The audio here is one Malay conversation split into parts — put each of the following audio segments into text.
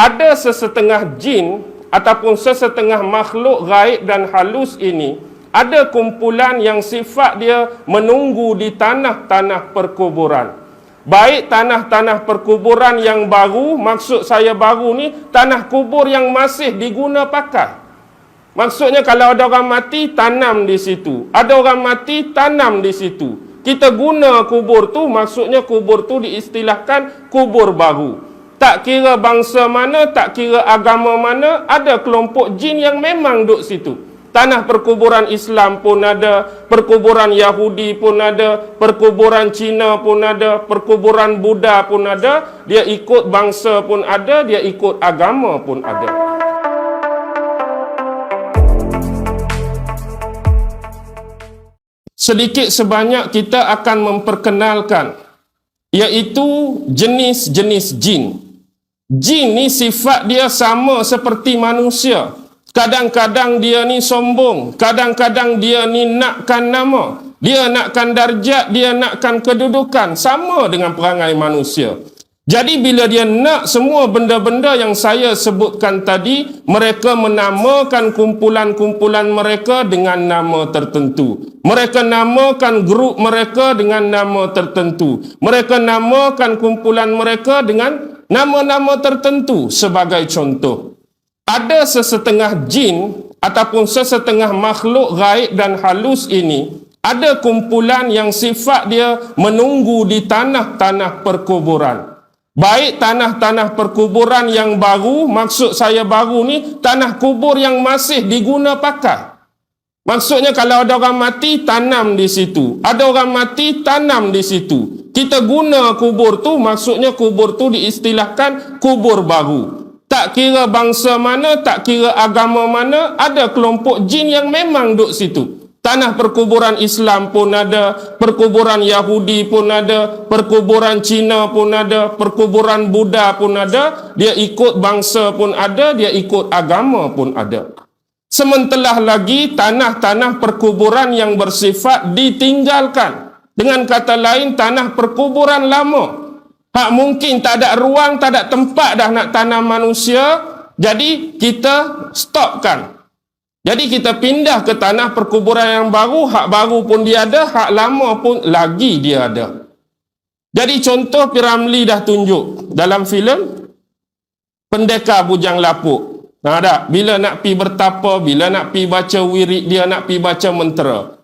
ada sesetengah jin ataupun sesetengah makhluk gaib dan halus ini ada kumpulan yang sifat dia menunggu di tanah-tanah perkuburan. Baik tanah-tanah perkuburan yang baru, maksud saya baru ni tanah kubur yang masih diguna pakai. Maksudnya kalau ada orang mati tanam di situ. Ada orang mati tanam di situ. Kita guna kubur tu maksudnya kubur tu diistilahkan kubur baru. Tak kira bangsa mana, tak kira agama mana, ada kelompok jin yang memang duduk situ. Tanah perkuburan Islam pun ada, perkuburan Yahudi pun ada, perkuburan Cina pun ada, perkuburan Buddha pun ada, dia ikut bangsa pun ada, dia ikut agama pun ada. Sedikit sebanyak kita akan memperkenalkan iaitu jenis-jenis jin. Jin ni sifat dia sama seperti manusia. Kadang-kadang dia ni sombong, kadang-kadang dia ni nakkan nama, dia nakkan darjat, dia nakkan kedudukan, sama dengan perangai manusia. Jadi bila dia nak semua benda-benda yang saya sebutkan tadi, mereka menamakan kumpulan-kumpulan mereka dengan nama tertentu. Mereka namakan grup mereka dengan nama tertentu. Mereka namakan kumpulan mereka dengan nama-nama tertentu sebagai contoh. Ada sesetengah jin ataupun sesetengah makhluk gaib dan halus ini ada kumpulan yang sifat dia menunggu di tanah-tanah perkuburan. Baik tanah-tanah perkuburan yang baru, maksud saya baru ni tanah kubur yang masih diguna pakai. Maksudnya kalau ada orang mati tanam di situ. Ada orang mati tanam di situ. Kita guna kubur tu maksudnya kubur tu diistilahkan kubur baru. Tak kira bangsa mana, tak kira agama mana, ada kelompok jin yang memang duduk situ. Tanah perkuburan Islam pun ada, perkuburan Yahudi pun ada, perkuburan Cina pun ada, perkuburan Buddha pun ada, dia ikut bangsa pun ada, dia ikut agama pun ada. Sementelah lagi tanah-tanah perkuburan yang bersifat ditinggalkan. Dengan kata lain tanah perkuburan lama. Hak mungkin tak ada ruang, tak ada tempat dah nak tanam manusia. Jadi kita stopkan. Jadi kita pindah ke tanah perkuburan yang baru, hak baru pun dia ada, hak lama pun lagi dia ada. Jadi contoh Piramli dah tunjuk dalam filem Pendekar Bujang Lapuk. Nah, ada. Bila nak pi bertapa, bila nak pi baca wirid dia, nak pi baca mentera.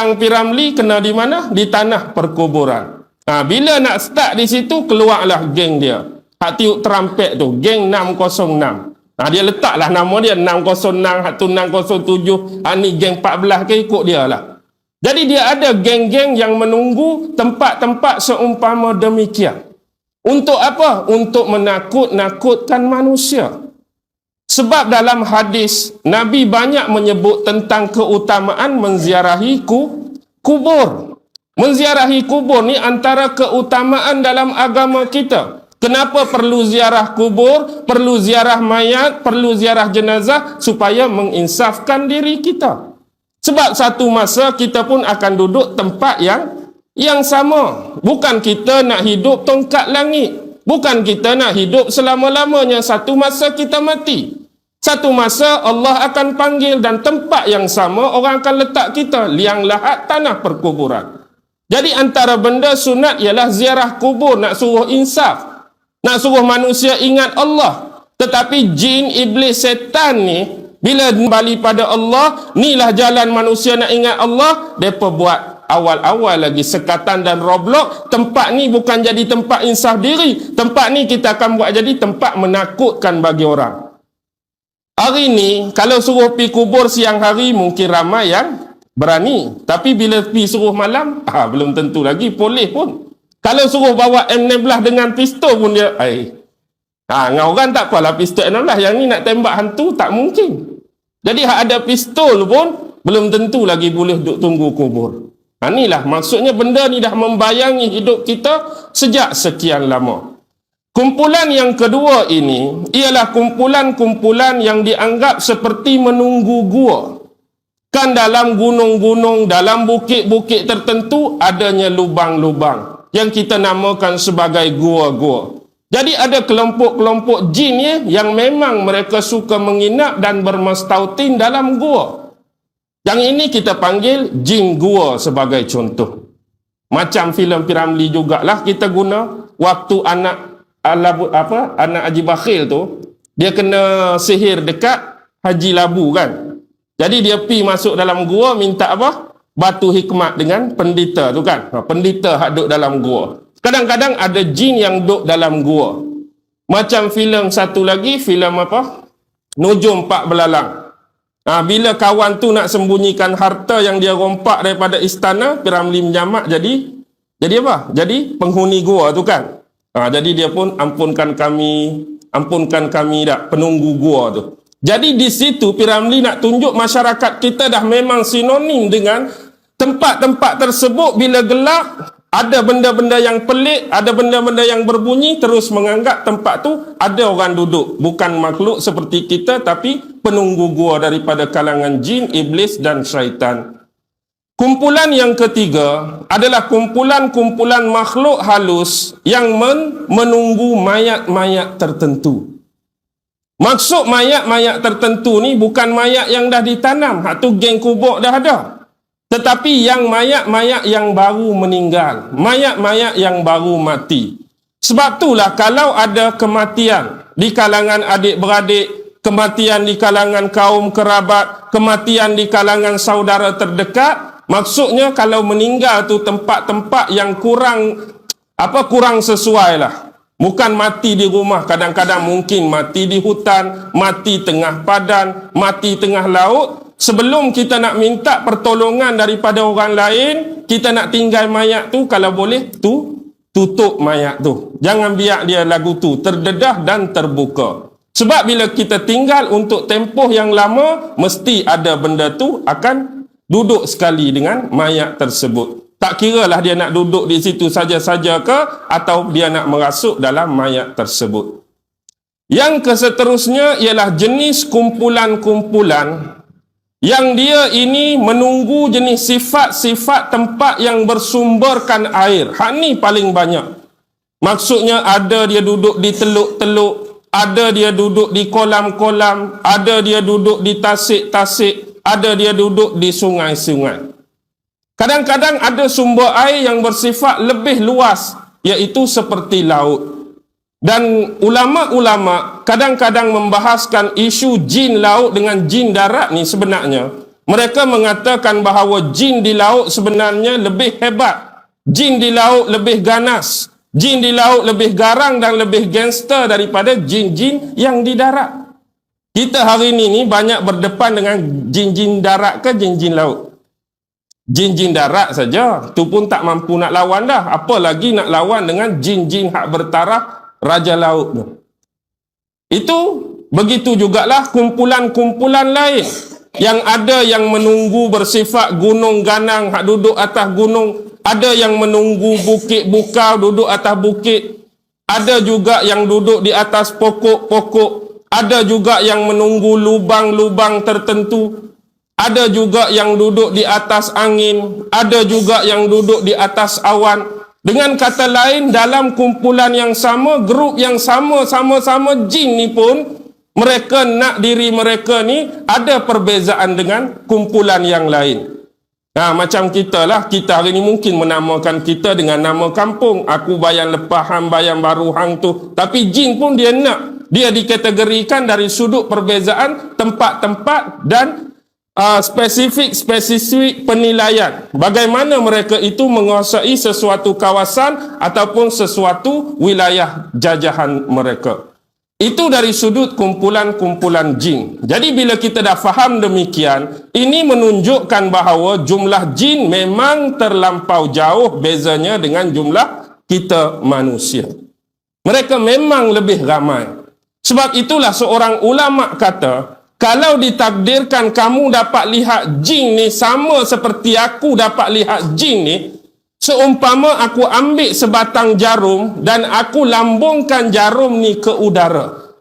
Tang Piramli kena di mana? Di tanah perkuburan. Ha, bila nak start di situ, keluarlah geng dia. Hak tiup terampet tu, geng 606. Ha, dia letaklah nama dia 606, 1607. Ha, ni geng 14 ke ikut dia lah. Jadi dia ada geng-geng yang menunggu tempat-tempat seumpama demikian. Untuk apa? Untuk menakut-nakutkan manusia. Sebab dalam hadis, Nabi banyak menyebut tentang keutamaan menziarahi ku, kubur. Menziarahi kubur ni antara keutamaan dalam agama kita. Kenapa perlu ziarah kubur, perlu ziarah mayat, perlu ziarah jenazah supaya menginsafkan diri kita. Sebab satu masa kita pun akan duduk tempat yang yang sama. Bukan kita nak hidup tongkat langit. Bukan kita nak hidup selama-lamanya. Satu masa kita mati. Satu masa Allah akan panggil dan tempat yang sama orang akan letak kita liang lahat tanah perkuburan. Jadi antara benda sunat ialah ziarah kubur nak suruh insaf. Nak suruh manusia ingat Allah. Tetapi jin, iblis, setan ni, bila kembali pada Allah, inilah jalan manusia nak ingat Allah, mereka buat awal-awal lagi sekatan dan roblok. Tempat ni bukan jadi tempat insaf diri. Tempat ni kita akan buat jadi tempat menakutkan bagi orang. Hari ni, kalau suruh pi kubur siang hari, mungkin ramai yang berani. Tapi bila pi suruh malam, ah, belum tentu lagi, boleh pun. Kalau suruh bawa M16 dengan pistol pun dia, ai. Ha, ngau orang tak apalah pistol M16. Yang ni nak tembak hantu, tak mungkin. Jadi hak ada pistol pun, belum tentu lagi boleh duduk tunggu kubur. Ha, inilah maksudnya benda ni dah membayangi hidup kita sejak sekian lama. Kumpulan yang kedua ini ialah kumpulan-kumpulan yang dianggap seperti menunggu gua. Kan dalam gunung-gunung, dalam bukit-bukit tertentu adanya lubang-lubang yang kita namakan sebagai gua-gua. Jadi ada kelompok-kelompok jin ya, yang memang mereka suka menginap dan bermastautin dalam gua. Yang ini kita panggil jin gua sebagai contoh. Macam filem Piramli jugalah kita guna waktu anak Alabu, apa anak Haji Bakhil tu dia kena sihir dekat Haji Labu kan. Jadi dia pi masuk dalam gua minta apa? Batu hikmat dengan pendeta tu kan. Ha, pendeta hak duduk dalam gua. Kadang-kadang ada jin yang duduk dalam gua. Macam filem satu lagi, filem apa? Nujum Pak Belalang. Ha, bila kawan tu nak sembunyikan harta yang dia rompak daripada istana, Piramli menjamak jadi jadi apa? Jadi penghuni gua tu kan. Ha, jadi dia pun ampunkan kami, ampunkan kami dah penunggu gua tu. Jadi di situ Piramli nak tunjuk masyarakat kita dah memang sinonim dengan tempat-tempat tersebut bila gelap ada benda-benda yang pelik, ada benda-benda yang berbunyi, terus menganggap tempat tu ada orang duduk. Bukan makhluk seperti kita, tapi penunggu gua daripada kalangan jin, iblis dan syaitan. Kumpulan yang ketiga adalah kumpulan-kumpulan makhluk halus yang men menunggu mayat-mayat tertentu. Maksud mayat-mayat tertentu ni bukan mayat yang dah ditanam. Hak tu geng kubur dah ada. Tetapi yang mayat-mayat yang baru meninggal, mayat-mayat yang baru mati. Sebab itulah kalau ada kematian di kalangan adik-beradik, kematian di kalangan kaum kerabat, kematian di kalangan saudara terdekat, maksudnya kalau meninggal tu tempat-tempat yang kurang apa kurang sesuai lah. Bukan mati di rumah, kadang-kadang mungkin mati di hutan, mati tengah padan, mati tengah laut, sebelum kita nak minta pertolongan daripada orang lain, kita nak tinggal mayat tu kalau boleh tu tutup mayat tu. Jangan biar dia lagu tu terdedah dan terbuka. Sebab bila kita tinggal untuk tempoh yang lama, mesti ada benda tu akan duduk sekali dengan mayat tersebut. Tak kira lah dia nak duduk di situ saja-saja ke atau dia nak merasuk dalam mayat tersebut. Yang keseterusnya ialah jenis kumpulan-kumpulan yang dia ini menunggu jenis sifat-sifat tempat yang bersumberkan air. Hak ni paling banyak. Maksudnya ada dia duduk di teluk-teluk, ada dia duduk di kolam-kolam, ada dia duduk di tasik-tasik, ada dia duduk di sungai-sungai. Kadang-kadang ada sumber air yang bersifat lebih luas, iaitu seperti laut. Dan ulama-ulama kadang-kadang membahaskan isu jin laut dengan jin darat ni sebenarnya. Mereka mengatakan bahawa jin di laut sebenarnya lebih hebat. Jin di laut lebih ganas. Jin di laut lebih garang dan lebih gangster daripada jin-jin yang di darat. Kita hari ini ni banyak berdepan dengan jin-jin darat ke jin-jin laut. Jin-jin darat saja. Tu pun tak mampu nak lawan dah. Apa lagi nak lawan dengan jin-jin hak bertaraf Raja Laut tu. Itu begitu jugalah kumpulan-kumpulan lain yang ada yang menunggu bersifat gunung ganang hak duduk atas gunung, ada yang menunggu bukit bukau duduk atas bukit, ada juga yang duduk di atas pokok-pokok, ada juga yang menunggu lubang-lubang tertentu, ada juga yang duduk di atas angin, ada juga yang duduk di atas awan, dengan kata lain, dalam kumpulan yang sama, grup yang sama, sama-sama jin ni pun, mereka nak diri mereka ni ada perbezaan dengan kumpulan yang lain. Nah, macam kita lah, kita hari ni mungkin menamakan kita dengan nama kampung. Aku bayan lepah hang, bayan baru hang tu. Tapi jin pun dia nak. Dia dikategorikan dari sudut perbezaan tempat-tempat dan uh, spesifik spesifik penilaian bagaimana mereka itu menguasai sesuatu kawasan ataupun sesuatu wilayah jajahan mereka itu dari sudut kumpulan-kumpulan jin. Jadi bila kita dah faham demikian, ini menunjukkan bahawa jumlah jin memang terlampau jauh bezanya dengan jumlah kita manusia. Mereka memang lebih ramai. Sebab itulah seorang ulama kata, kalau ditakdirkan kamu dapat lihat jin ni sama seperti aku dapat lihat jin ni, seumpama aku ambil sebatang jarum dan aku lambungkan jarum ni ke udara.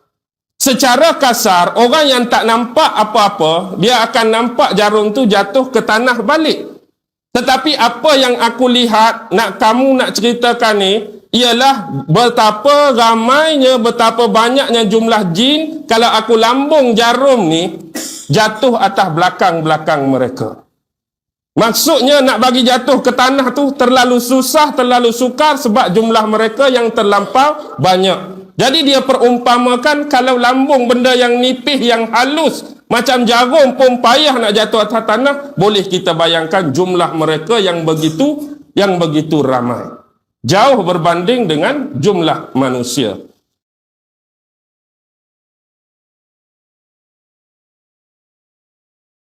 Secara kasar, orang yang tak nampak apa-apa, dia akan nampak jarum tu jatuh ke tanah balik. Tetapi apa yang aku lihat, nak kamu nak ceritakan ni, ialah betapa ramainya, betapa banyaknya jumlah jin kalau aku lambung jarum ni jatuh atas belakang-belakang mereka. Maksudnya nak bagi jatuh ke tanah tu terlalu susah, terlalu sukar sebab jumlah mereka yang terlampau banyak. Jadi dia perumpamakan kalau lambung benda yang nipih, yang halus macam jarum pun payah nak jatuh atas tanah, boleh kita bayangkan jumlah mereka yang begitu yang begitu ramai. Jauh berbanding dengan jumlah manusia.